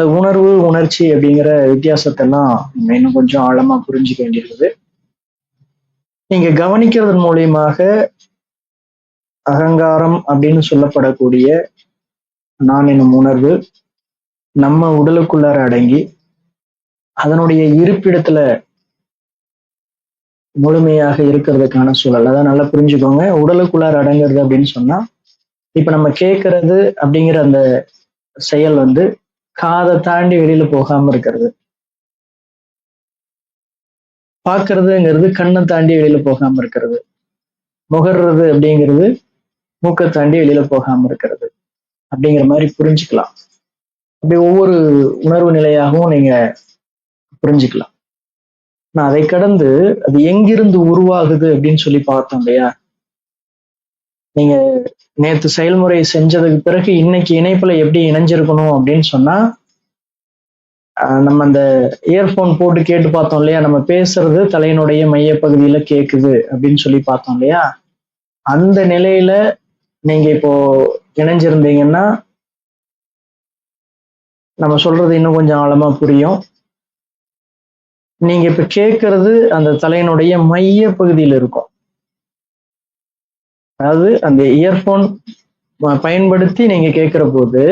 உணர்வு உணர்ச்சி அப்படிங்கிற வித்தியாசத்தெல்லாம் நம்ம இன்னும் கொஞ்சம் ஆழமா புரிஞ்சுக்க வேண்டியிருக்குது. நீங்க கவனிக்கிறதன் மூலியமாக அகங்காரம் அப்படின்னு சொல்லப்படக்கூடிய நான் என்னும் உணர்வு நம்ம உடலுக்குள்ளார அடங்கி அதனுடைய இருப்பிடத்துல முழுமையாக இருக்கிறதுக்கான சூழல். அதான் நல்லா புரிஞ்சுக்கோங்க. உடலுக்குள்ளார அடங்குறது அப்படின்னு சொன்னா இப்ப நம்ம கேட்கறது அப்படிங்கிற அந்த செயல் வந்து காதை தாண்டி வெளியில போகாம இருக்கிறது. பார்க்கறதுங்கிறது கண்ணை தாண்டி வெளியில போகாம இருக்கிறது. முகர்றது அப்படிங்கிறது மூக்கை தாண்டி வெளியில போகாம இருக்கிறது. அப்படிங்கிற மாதிரி புரிஞ்சுக்கலாம். அப்படி ஒவ்வொரு உணர்வு நிலையாகவும் நீங்க புரிஞ்சுக்கலாம். நான் அதை கடந்து அது எங்கிருந்து உருவாகுது அப்படின்னு சொல்லி பார்த்தோம் இல்லையா? நீங்க நேத்து செயல்முறை செஞ்சதுக்கு பிறகு இன்னைக்கு இணைப்புல எப்படி இணைஞ்சிருக்கணும் அப்படின்னு சொன்னா நம்ம அந்த இயர்போன் போட்டு கேட்டு பார்த்தோம் இல்லையா? நம்ம பேசுறது தலையினுடைய மையப்பகுதியில கேக்குது அப்படின்னு சொல்லி பார்த்தோம் இல்லையா? அந்த நிலையில நீங்க இப்போ இணைஞ்சிருந்தீங்கன்னா நம்ம சொல்றது இன்னும் கொஞ்சம் ஆழமா புரியும். நீங்க இப்ப கேட்கறது அந்த தலையினுடைய மைய பகுதியில் இருக்கும். அதாவது அந்த இயர்போன் பயன்படுத்தி நீங்க கேட்கிற போது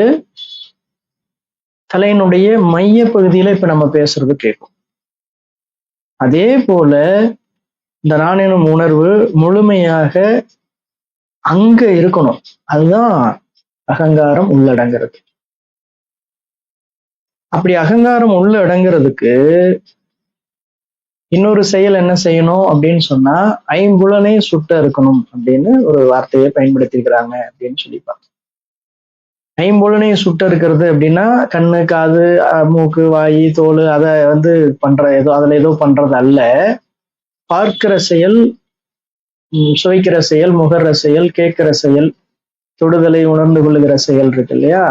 தலையினுடைய மைய பகுதியில இப்ப நம்ம பேசுறது கேட்கும் அதே போல இந்த நான் எனும் உணர்வு முழுமையாக அங்க இருக்கணும். அதுதான் அகங்காரம் உள்ளடங்கிறது. அப்படி அகங்காரம் உள்ள அடங்குறதுக்கு இன்னொரு செயல் என்ன செய்யணும் அப்படின்னு சொன்னா ஐம்புலனே சுட்ட இருக்கணும் அப்படின்னு ஒரு வார்த்தையை பயன்படுத்திருக்கிறாங்க அப்படின்னு சொல்லி பார்த்தோம் ஐம்புலனை சுட்ட இருக்கிறது அப்படின்னா கண்ணு காது மூக்கு வாய் தோல் அதை வந்து பண்ற ஏதோ அதுல ஏதோ பண்றது அல்ல. பார்க்கிற செயல் சுவைக்கிற செயல் முகர்ற செயல் கேட்கிற செயல் தொடுதலை உணர்ந்து கொள்ளுகிற செயல் இருக்கு இல்லையா?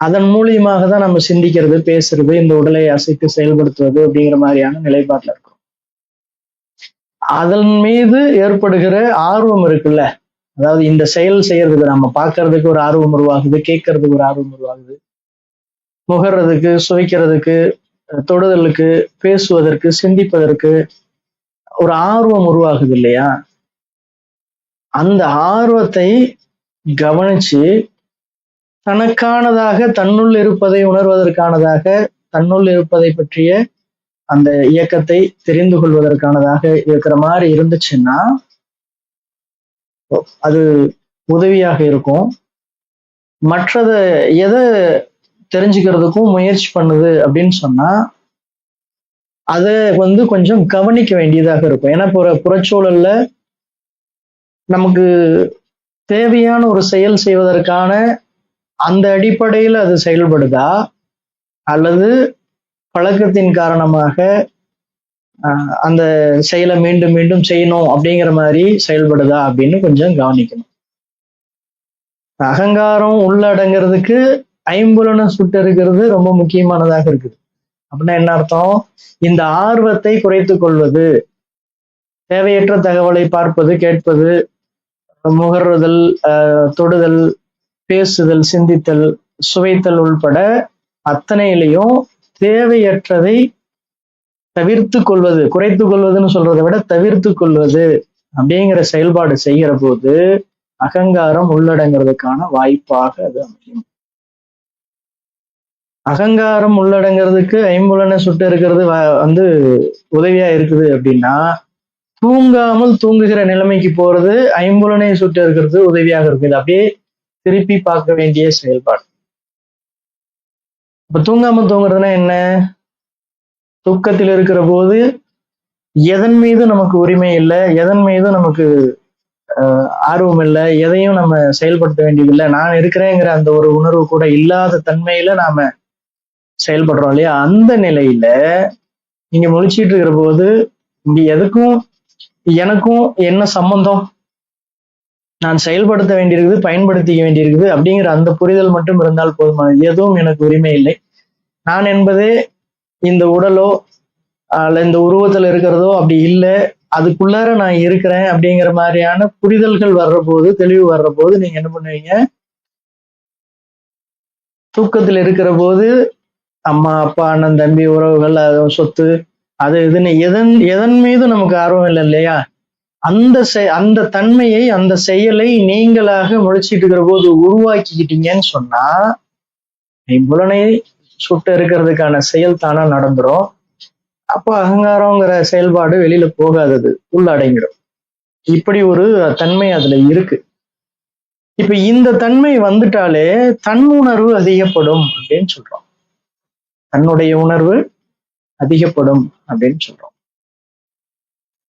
அதன் மூலியமாக தான் நம்ம சிந்திக்கிறது பேசுறது இந்த உடலை அசைத்து செயல்படுத்துவது அப்படிங்கிற மாதிரியான நிலைப்பாட்டில் இருக்கும். அதன் மீது ஏற்படுகிற ஆர்வம் இருக்குல்ல? அதாவது இந்த செயல் செய்யறதுக்கு நம்ம பார்க்கறதுக்கு ஒரு ஆர்வம் உருவாகுது கேட்கறதுக்கு ஒரு ஆர்வம் உருவாகுது. முகர்றதுக்கு சுவைக்கிறதுக்கு தொடுதலுக்கு பேசுவதற்கு சிந்திப்பதற்கு ஒரு ஆர்வம் உருவாகுது இல்லையா? அந்த ஆர்வத்தை கவனிச்சு தனக்கானதாக தன்னுள் இருப்பதை உணர்வதற்கானதாக தன்னுள் இருப்பதை பற்றிய அந்த இயக்கத்தை தெரிந்து கொள்வதற்கானதாக இருக்கிற மாதிரி இருந்துச்சுன்னா அது உதவியாக இருக்கும். மற்றத எதை தெரிஞ்சுக்கிறதுக்கும் முயற்சி பண்ணுது அப்படின்னு சொன்னா அதை வந்து கொஞ்சம் கவனிக்க வேண்டியதாக இருக்கும். ஏன்னா புற புறச்சூழல்ல நமக்கு தேவையான ஒரு செயல் செய்வதற்கான அந்த அடிப்படையில் அது செயல்படுதா? அல்லது பழக்கத்தின் காரணமாக அந்த செயலை மீண்டும் மீண்டும் செய்யணும் அப்படிங்கிற மாதிரி செயல்படுதா அப்படின்னு கொஞ்சம் கவனிக்கணும். அகங்காரம் உள்ளடங்கிறதுக்கு ஐம்புலனை சுட்டு இருக்கிறது ரொம்ப முக்கியமானதாக இருக்குது. அப்படின்னா என்ன அர்த்தம்? இந்த ஆர்வத்தை குறைத்து கொள்வது தேவையற்ற தகவலை பார்ப்பது கேட்பது முகர்றுதல் தொடுதல் பேசுதல் சிந்தித்தல் சுவைத்தல் உள்பட அத்தனையிலையும் தேவையற்றதை தவிர்த்து கொள்வது குறைத்து கொள்வதுன்னு சொல்றதை விட தவிர்த்து கொள்வது அப்படிங்கிற செயல்பாடு செய்கிற போது அகங்காரம் உள்ளடங்கிறதுக்கான வாய்ப்பாக அது அமையும். அகங்காரம் உள்ளடங்கிறதுக்கு ஐம்புலனை சுட்டு இருக்கிறது வந்து உதவியா இருக்குது அப்படின்னா தூங்காமல் தூங்குகிற நிலைமைக்கு போறது ஐம்புலனை சுட்டு இருக்கிறது உதவியாக இருக்குது. அப்படியே திருப்பி பார்க்க வேண்டிய செயல்பாடு. இப்ப தூங்காம தூங்குறதுன்னா என்ன? தூக்கத்தில் இருக்கிற போது எதன் மீது நமக்கு உரிமை இல்லை? எதன் மீது நமக்கு ஆர்வம் இல்லை? எதையும் நம்ம செயல்படுத்த வேண்டியதில்லை நான் இருக்கிறேங்கிற அந்த ஒரு உணர்வு கூட இல்லாத தன்மையில நாம செயல்படுறோம் இல்லையா? அந்த நிலையில நீங்க முழிச்சிட்டு இருக்கிற போது இங்க எதுக்கும் எனக்கும் என்ன சம்பந்தம்? நான் செயல்படுத்த வேண்டியிருக்குது பயன்படுத்திக்க வேண்டியிருக்குது அப்படிங்கிற அந்த புரிதல் மட்டும் இருந்தால் போதுமானது எதுவும் எனக்கு உரிமை இல்லை. நான் என்பதே இந்த உடலோ அல்ல இந்த உருவத்தில் இருக்கிறதோ அப்படி இல்லை. அதுக்குள்ளார நான் இருக்கிறேன் அப்படிங்கிற மாதிரியான புரிதல்கள் வர்ற போது தெளிவு வர்ற போது நீங்க என்ன பண்ணுவீங்க? தூக்கத்தில் இருக்கிற போது அம்மா அப்பா அண்ணன் தம்பி உறவுகள் அது சொத்து அது இதுன்னு எதன் எதன் மீது நமக்கு ஆர்வம் இல்லை இல்லையா? அந்த செ- அந்த தன்மையை அந்த செயலை நீங்களாக முழிச்சிட்டு இருக்கிற போது உருவாக்கிக்கிட்டீங்கன்னு சொன்னா புலனை சுட்டு இருக்கிறதுக்கான செயல் தானா நடந்துரும். அப்போ அகங்காரங்கிற செயல்பாடு வெளியில போகாதது உள்ளடங்கிடும் இப்படி ஒரு தன்மை அதுல இருக்கு. இப்ப இந்த தன்மை வந்துட்டாலே தன் உணர்வு அதிகப்படும் அப்படின்னு சொல்றோம். தன்னுடைய உணர்வு அதிகப்படும் அப்படின்னு சொல்றோம்.